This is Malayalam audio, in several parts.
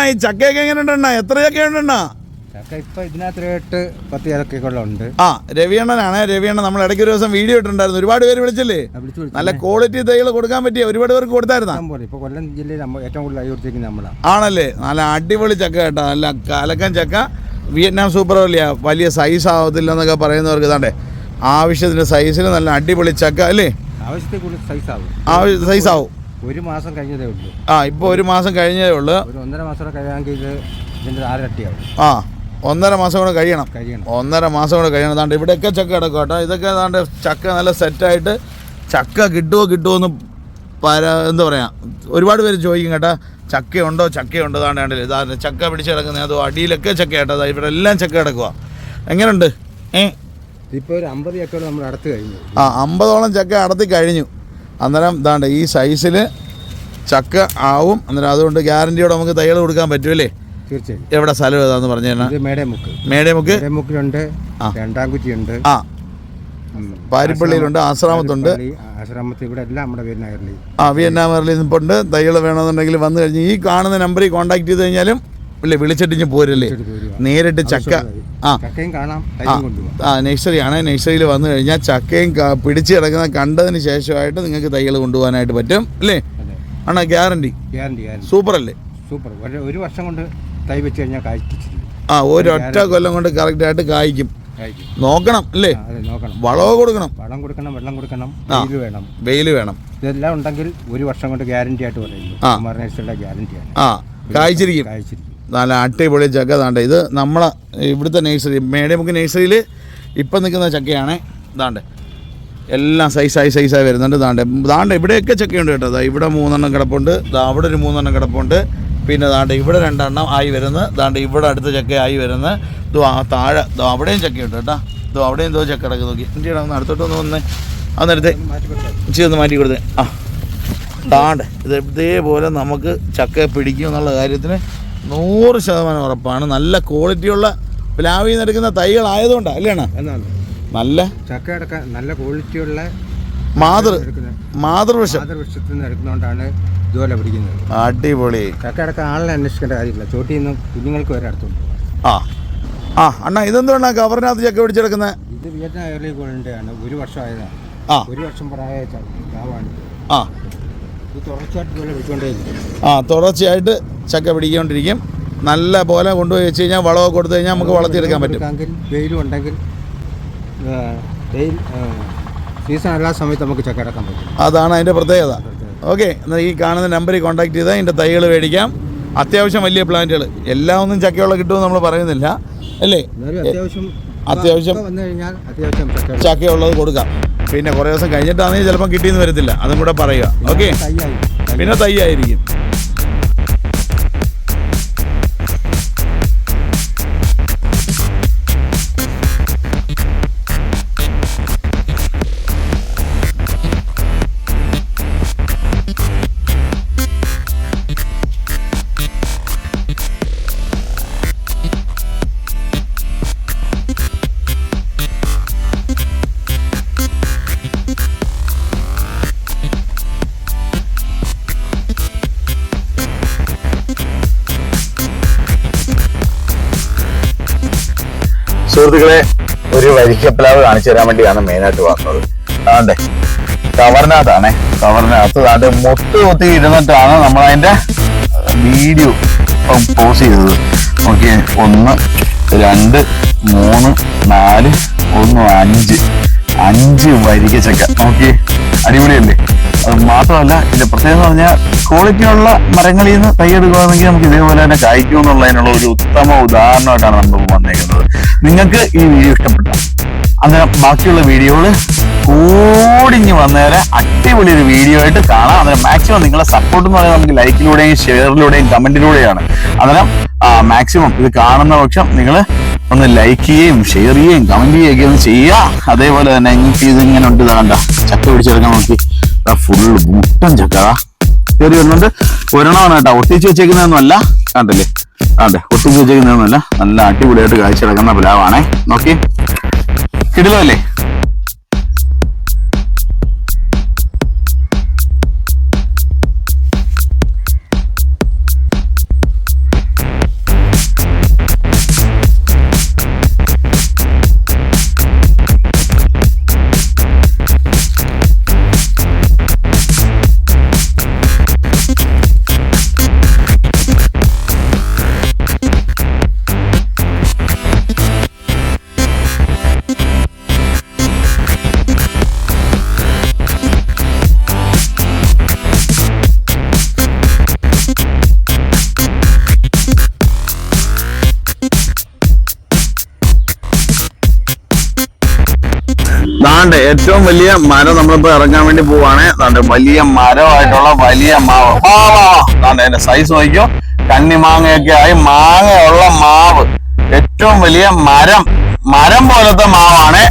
എങ്ങനെയുണ്ടെണ്ണ ഈ ചക്കയൊക്കെ എങ്ങനെയുണ്ടെണ്ണ എത്ര ചക്ക ഉണ്ടെണ്ണ ചക്ക ഇപ്പൊ ഇതിനകത്ത് റേറ്റ് പത്ത് ചക്കക്കുള്ളുണ്ട് ആ രവിയണ്ണനാണ്. രവിയണ്ണൻ നമ്മൾ ഇടയ്ക്ക് ഒരു ദിവസം വീഡിയോ ഇട്ടിട്ടുണ്ടായിരുന്നു. ഒരുപാട് പേര് വിളിച്ചില്ലേ? വിളിച്ചു വിളിച്ചു. നല്ല ക്വാളിറ്റി തൈകൾ കൊടുക്കാൻ പറ്റിയ ഒരുപാട് പേർക്ക് കൊടുത്തായിരുന്നു? ഇപ്പൊ കൊല്ലം ജില്ലയിൽ ഏറ്റവും കൂടുതൽ നമ്മളാണ് ആണല്ലേ? നല്ല അടിപൊളി ചക്ക കേട്ടോ. നല്ല കലക്കൻ ചക്ക. വിയറ്റ്നാം സൂപ്പർ വലിയ വലിയ സൈസ് ആവത്തില്ല എന്നൊക്കെ പറയുന്നവർക്ക് ഇതാണ്ടേ. ആവശ്യത്തിന് സൈസിൽ നല്ല അടിപൊളി ചക്ക അല്ലേ? ആവശ്യത്തിൽ കൂടുതൽ സൈസ് ആവും. സൈസ് ആവും. ഒരു മാസം കഴിഞ്ഞതേ ഉള്ളൂ. ആ ഇപ്പോൾ ഒരു മാസം കഴിഞ്ഞതേ ഉള്ളൂ. ഒരു ഒന്നര മാസം കൂടെ കഴിയാമെങ്കിൽ ഇത് ഇതിന്റെ ആരട്ടിയാവും ആ ഒന്നര മാസം കൂടെ കഴിയണം. കഴിയണം. ഒന്നര മാസം കൂടെ കഴിയണം. താണ്ട് ഇവിടെയൊക്കെ ചക്ക കിടക്കും കേട്ടോ. ഇതൊക്കെ താണ്ട് ചക്ക നല്ല സെറ്റായിട്ട് ചക്ക കിട്ടുമോ കിട്ടുമോ എന്ന് പര എന്താ പറയുക ഒരുപാട് പേര് ചോദിക്കും കേട്ടോ ചക്കയുണ്ടോ? ചക്കയുണ്ടോ താണ്ട് കണ്ടില്ലേ? ഇതാ ചക്ക പിടിച്ച് കിടക്കുന്നത് അതോ അടിയിലൊക്കെ ചക്ക കേട്ടോ? ഇവിടെ എല്ലാം ചക്ക കിടക്കുക എങ്ങനെയുണ്ട്? ഏ? ഇപ്പോൾ ഒരു അമ്പത് ചക്കയോട് നമ്മൾ അടുത്ത് കഴിഞ്ഞു. ആ അമ്പതോളം ചക്ക അടത്തി കഴിഞ്ഞു. അന്നേരം ഇതാണ്ട് ഈ സൈസിൽ ചക്ക ആവും. അന്നേരം അതുകൊണ്ട് ഗ്യാരണ്ടിയോടെ നമുക്ക് തൈകൾ കൊടുക്കാൻ പറ്റുമല്ലേ തീർച്ചയായും. എവിടെ സ്ഥലം ഏതാന്ന് പറഞ്ഞു തരണം? മേടമുക്ക്. രണ്ടാം കുറ്റിയുണ്ട് ആ. പാരിപ്പള്ളിയിലുണ്ട് ആശ്രാമത്തുണ്ട്. പള്ളി, ഇവിടെ എല്ലാം നമ്മുടെ ആ വിയറ്റ്നാമറിൽ നിൽപ്പുണ്ട് തൈകൾ വേണമെന്നുണ്ടെങ്കിൽ വന്നു കഴിഞ്ഞ് ഈ കാണുന്ന നമ്പറിൽ കോൺടാക്ട് ചെയ്ത് കഴിഞ്ഞാലും ഇല്ലേ വിളിച്ചിട്ടിഞ്ഞ് പോരല്ലേ? നേരിട്ട് ചക്ക ആ. ആ. നഴ്സറിയാണ് നഴ്സറിയിൽ വന്നു കഴിഞ്ഞാൽ ചക്കയും പിടിച്ചു കിടക്കുന്ന കണ്ടതിന് ശേഷമായിട്ട് നിങ്ങൾക്ക് തൈകൾ കൊണ്ടുപോകാനായിട്ട് പറ്റും അല്ലേ? ആണോ? ഗ്യാരണ്ടി സൂപ്പർ അല്ലേ സൂപ്പർ. ഒരു വർഷം കൊണ്ട് തൈ വെച്ച് കഴിഞ്ഞാൽ ആ ഒരൊറ്റ കൊല്ലം കൊണ്ട് കറക്റ്റായിട്ട് ആയിട്ട് കായ്ക്കും. നോക്കണം അല്ലേ? വളവ് കൊടുക്കണം. വളം കൊടുക്കണം വെള്ളം കൊടുക്കണം. വെയിൽ വേണം. വെയിൽ വേണം. ഇതെല്ലാം ഉണ്ടെങ്കിൽ ഒരു വർഷം കൊണ്ട് ഗ്യാരണ്ടി ആയിട്ട് പറയുന്നു. ഗ്യാരണ്ടിയാണ് ആ കായ്ച്ചിരിക്കും. കായ്ച്ചിരിക്കും. നല്ല അടിപൊളി ചക്ക താണ്ട ഇത് നമ്മളെ ഇവിടുത്തെ നേഴ്സറി മേടിയമുക്ക് നേഴ്സറിയിൽ ഇപ്പം നിൽക്കുന്ന ചക്കയാണ്. ഇതാണ്ട്. എല്ലാം സൈസായി സൈസായി വരുന്നുണ്ട്. ദാണ്ട് ദാണ്ട് ഇവിടെയൊക്കെ ചക്കയുണ്ട് കേട്ടോ. ഇവിടെ മൂന്നെണ്ണം കിടപ്പുണ്ട്. അവിടെ ഒരു മൂന്നെണ്ണം കിടപ്പുണ്ട്. പിന്നെ ദാണ്ട് ഇവിടെ രണ്ടെണ്ണം ആയി വരുന്നത് ദാണ്ട് ഇവിടെ അടുത്ത ചക്ക ആയി വരുന്നത് ഇതോ ആ താഴെ ഇതോ അവിടെയും ചക്കയുണ്ട് കേട്ടോ. ഇതോ അവിടെയും എന്തോ ചക്ക കിടക്കുന്നു. നോക്കി. എന്റെ ഒന്ന് അടുത്തോട്ടൊന്ന് വന്നേ. അന്നേരത്തെ മാറ്റി കൊടുക്കാം ഇച്ചിരി ഒന്ന് മാറ്റി കൊടുത്തേ. ആ. താണ്ട് ഇത് ഇതേപോലെ നമുക്ക് ചക്ക പിടിക്കും എന്നുള്ള കാര്യത്തിന് നൂറ് ശതമാനം ഉറപ്പാണ്. നല്ല ക്വാളിറ്റിയുള്ള പ്ലാവിൽ നിന്ന് എടുക്കുന്ന തൈകളായതുകൊണ്ടാണ് അല്ലേണ നല്ല ചക്ക എടുക്കാൻ നല്ല ക്വാളിറ്റിയുള്ള മാതൃ മാതൃവൃക്ഷം. മാതൃവൃക്ഷത്തിൽ നിന്ന് എടുക്കുന്നതുകൊണ്ടാണ് ഇതുപോലെ പിടിക്കുന്നത്. അടിപൊളി. ചക്ക അടക്കം ആളിനെ അന്വേഷിക്കേണ്ട കാര്യമില്ല. ചോട്ടിൽ നിന്ന് കുഞ്ഞുങ്ങൾക്ക് വരെ അടുത്തുണ്ട്. ആ ആ അണ്ണാ ഇതെന്തുകൊണ്ടാണ് കവറിനകത്ത് ചക്ക പിടിച്ചെടുക്കുന്നത് ഇത് വിയറ്റ്നാം ഏർലി ഗോൾഡിന്റെയാണ് ഒരു വർഷമായതാണ്. ആ. ഒരു വർഷം പ്രായ ചാവാണ് ആ. ഇത് തുടർച്ചയായിട്ട് ഇതുപോലെ പിടിച്ചുകൊണ്ടേ ആ തുടർച്ചയായിട്ട് ചക്ക പിടിക്കൊണ്ടിരിക്കും. നല്ല പോലെ കൊണ്ടുപോയി വെച്ച് കഴിഞ്ഞാൽ വളമൊക്കെ കൊടുത്തു കഴിഞ്ഞാൽ നമുക്ക് വളർത്തിയെടുക്കാൻ പറ്റും. കൊടുക്കാമെങ്കിൽ വെയിലും ഉണ്ടെങ്കിൽ ആ, വെയിൽ സീസൺ എല്ലാ സമയത്ത് നമുക്ക് ചക്ക എടുക്കാൻ പറ്റും. അതാണ് അതിന്റെ പ്രത്യേകത. ഓക്കെ എന്നാൽ ഈ കാണുന്ന നമ്പറിൽ കോൺടാക്ട് ചെയ്താൽ ഇതിന്റെ തൈകൾ മേടിക്കാം. അത്യാവശ്യം വലിയ പ്ലാന്റുകൾ. എല്ലാം ഒന്നും ചക്കയുള്ള കിട്ടുമെന്ന് നമ്മൾ പറയുന്നില്ല. അല്ലേ? അത്യാവശ്യം അത്യാവശ്യം ചക്കയുള്ളത് കൊടുക്കാം. പിന്നെ കുറേ ദിവസം കഴിഞ്ഞിട്ടാണെങ്കിൽ ചിലപ്പോൾ കിട്ടിയെന്ന് വരത്തില്ല. അതും കൂടെ പറയുക. ഓക്കെ? പിന്നെ തൈ ആയിരിക്കും. സുഹൃത്തുക്കളെ ഒരു വരിക്കപ്ലാവ് കാണിച്ചു തരാൻ വേണ്ടിയാണ് മെയിനായിട്ട് വന്നത്. അതെ കവറിനകത്താണേ കവറിനകത്ത് അത് മുട്ട് കൊത്തി ഇരുന്നിട്ടാണ് നമ്മൾ അതിന്റെ വീഡിയോ പോസ് ചെയ്തത്. നോക്കിയേ ഒന്ന് രണ്ട് മൂന്ന് നാല് ഒന്ന് അഞ്ച്. അഞ്ച് വരിക ചക്ക. നോക്കി അടിപൊളിയല്ലേ? അത് മാത്രമല്ല ഇതിന്റെ പ്രത്യേകത എന്ന് പറഞ്ഞാൽ ക്വാളിറ്റിയുള്ള മരങ്ങളിൽ നിന്ന് തൈയെടുക്കുകയാണെങ്കിൽ നമുക്ക് ഇതേപോലെ തന്നെ കായ്ക്കും എന്നുള്ളതിനുള്ള ഒരു ഉത്തമ ഉദാഹരണമായിട്ടാണ് നമ്മൾ വന്നേക്കുന്നത്. നിങ്ങൾക്ക് ഈ വീഡിയോ ഇഷ്ടപ്പെട്ട അങ്ങനെ ബാക്കിയുള്ള വീഡിയോകൾ കൂടിഞ്ഞ് വന്നേരെ അടിപൊളി ഒരു വീഡിയോ ആയിട്ട് കാണാം. അന്നേരം മാക്സിമം നിങ്ങളെ സപ്പോർട്ട് എന്ന് പറയുന്നത് നമുക്ക് ലൈക്കിലൂടെയും ഷെയറിലൂടെയും കമന്റിലൂടെയാണ് അങ്ങനെ മാക്സിമം ഇത് കാണുന്ന പക്ഷം നിങ്ങൾ ഒന്ന് ലൈക്ക് ചെയ്യുകയും ഷെയർ ചെയ്യുകയും കമന്റ് ചെയ്യുകയൊക്കെ ഒന്ന് ചെയ്യുക. അതേപോലെ തന്നെ നിങ്ങൾക്ക് ഇത് ഇങ്ങനെ ഉണ്ട് ഇതാണ്ട ചക്ക പിടിച്ചെടുക്കാൻ നോക്കി. ഫുള്ള് മുട്ടൻ ചക്ക. ദാ കയറി വരുന്നുണ്ട്. ഒരെണ്ണമാണ് കേട്ടോ. ഒട്ടിച്ച് വെച്ചേക്കുന്നതൊന്നുമല്ല. കണ്ടല്ലേ? അതെ ഒട്ടിച്ച് വെച്ചേക്കുന്നതൊന്നുമല്ല. നല്ല അടിപൊളിയായിട്ട് കാഴ്ച കിടക്കുന്ന പ്ലാവാണേ. നോക്കി. കിടിലല്ലേ ദാണ്ട് ഏറ്റവും വലിയ മരം നമ്മളിപ്പോ ഇറങ്ങാൻ വേണ്ടി പോവാണ്. ദാണ്ട് വലിയ മരമായിട്ടുള്ള വലിയ മാവ്. ദാണ്ട് അതിന്റെ സൈസ് നോക്കിയോ കണ്ണിമാങ്ങയൊക്കെ ആയി മാങ്ങയുള്ള മാവ്. ഏറ്റവും വലിയ മരം. മരം പോലത്തെ മാവാണ്.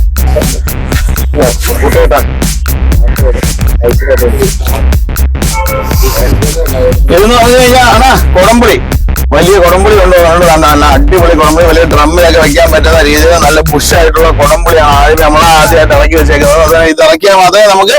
ഇതെന്ന് പറഞ്ഞു കഴിഞ്ഞാൽ അതാ കൊടംപുളി. വലിയ കുടംപുളി കൊണ്ടുവന്നുകൊണ്ട് നല്ല അടിപൊളി കുടംപുളി. വലിയ ഡ്രമ്മിലൊക്കെ വെക്കാൻ പറ്റുന്ന രീതിയിൽ നല്ല പുഷായിട്ടുള്ള കൊടംപുളിയാണ് ആദ്യം നമ്മൾ ആദ്യമായിട്ട് ഇറക്കി വെച്ചേക്കുന്നത്. ഇത് ഇറക്കിയാൽ മാത്രമേ നമുക്ക്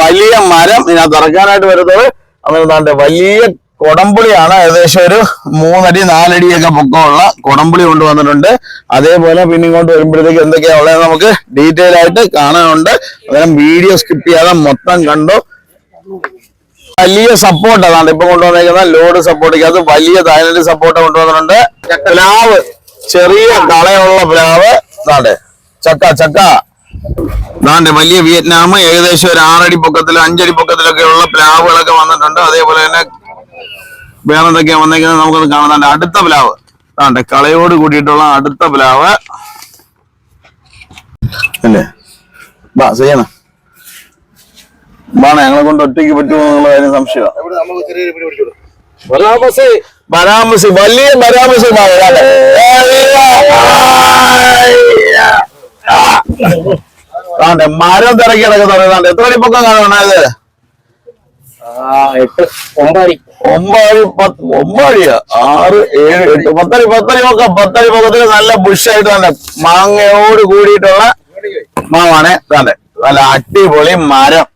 വലിയ മരം ഇതിനകത്ത് ഇറക്കാനായിട്ട് വരുന്നത് അങ്ങനെ ദാണ്ട് വലിയ കൊടംപുളിയാണ്. ഏകദേശം ഒരു മൂന്നടി നാലടിയൊക്കെ പൊക്കമുള്ള കൊടംപുളി കൊണ്ടുവന്നിട്ടുണ്ട്. അതേപോലെ പിന്നെ ഇങ്ങോട്ട് വരുമ്പോഴത്തേക്ക് എന്തൊക്കെയാ ഉള്ളത് നമുക്ക് ഡീറ്റെയിൽ ആയിട്ട് കാണാനുണ്ട്. അന്നേരം വീഡിയോ സ്കിപ്പ് ചെയ്യാതെ മൊത്തം കണ്ടു? വലിയ സപ്പോർട്ട് അതാണ്. ഇപ്പൊ കൊണ്ടുവന്നേക്കുന്ന ലോഡ് സപ്പോർട്ട് സപ്പോർട്ടിക്കകത്ത് വലിയ തായ്ലൻഡ് സപ്പോർട്ട് കൊണ്ടുവന്നിട്ടുണ്ട്. പ്ലാവ് ചെറിയ കളയുള്ള പ്ലാവ്. ഇതാണ്ട്. ചക്ക ചക്ക. ഇതാണ്ട് വലിയ വിയറ്റ്നാം ഏകദേശം ഒരു ആറടി പൊക്കത്തിൽ അഞ്ചടി പൊക്കത്തിലൊക്കെ ഉള്ള പ്ലാവുകളൊക്കെ വന്നിട്ടുണ്ട്. അതേപോലെ തന്നെ വേറെ എന്തൊക്കെയാ വന്നേക്കുന്നത് നമുക്കൊന്ന് കാണാൻ അടുത്ത പ്ലാവ്. ഇതാണ്ട് കളയോട് കൂടിയിട്ടുള്ള അടുത്ത പ്ലാവ്. അല്ലേ? ബാ ചെയ്യണം ബാണ ഞങ്ങളെ കൊണ്ട് ഒറ്റയ്ക്ക് പറ്റുമോ എന്നുള്ള കാര്യം സംശയമാണ് ബരാമസി വലിയ ബരാമസി മരം തിരക്കി കിടക്കുന്നുണ്ട് എത്ര അടി പൊക്കം കാണണം ഇത് പത്ത് ഒമ്പടിയാ ആറ് ഏഴ് എട്ട് പത്തടി പത്തടി പൊക്കം പത്തടി പൊക്കത്തിൽ നല്ല ബുഷായിട്ട് തന്നെ മാങ്ങയോട് കൂടിയിട്ടുള്ള മാവാണ് തന്നെ നല്ല അടിപൊളി മരം.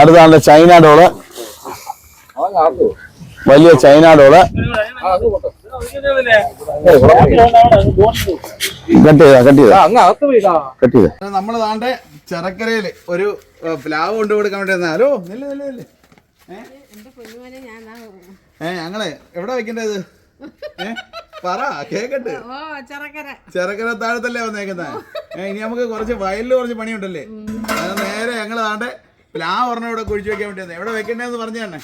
അടുത്താണ് ചൈന ഡോൾ. വലിയ ചൈന ഡോൾ. കട്ട് ചെയ്താ കട്ട് ചെയ്താ. നമ്മൾ താണ്ടെ ചെറക്കരയിൽ ഒരു പ്ലാവ് കൊണ്ടുകൊടുക്കാൻ വേണ്ടി. ഹലോ നില്ല നില്ല നില്ല. ഏഹ് ഏ ഞങ്ങളെ എവിടെ വെക്കേണ്ടത് ഏ പറ കേക്കട്ട്. ചെറക്കര. താഴത്തല്ലേ വന്നേക്കുന്നേ? ഏ ഇനി നമുക്ക് കുറച്ച് വയലിൽ കുറച്ച് പണിയുണ്ടല്ലേ? നേരെ ഞങ്ങൾ താണ്ടെ പ്ലാ ഒരെണ്ണം ഇവിടെ കുഴിച്ചു വെക്കാൻ വേണ്ടി എവിടെ വെക്കണ്ടേന്ന് പറഞ്ഞു തന്നെ.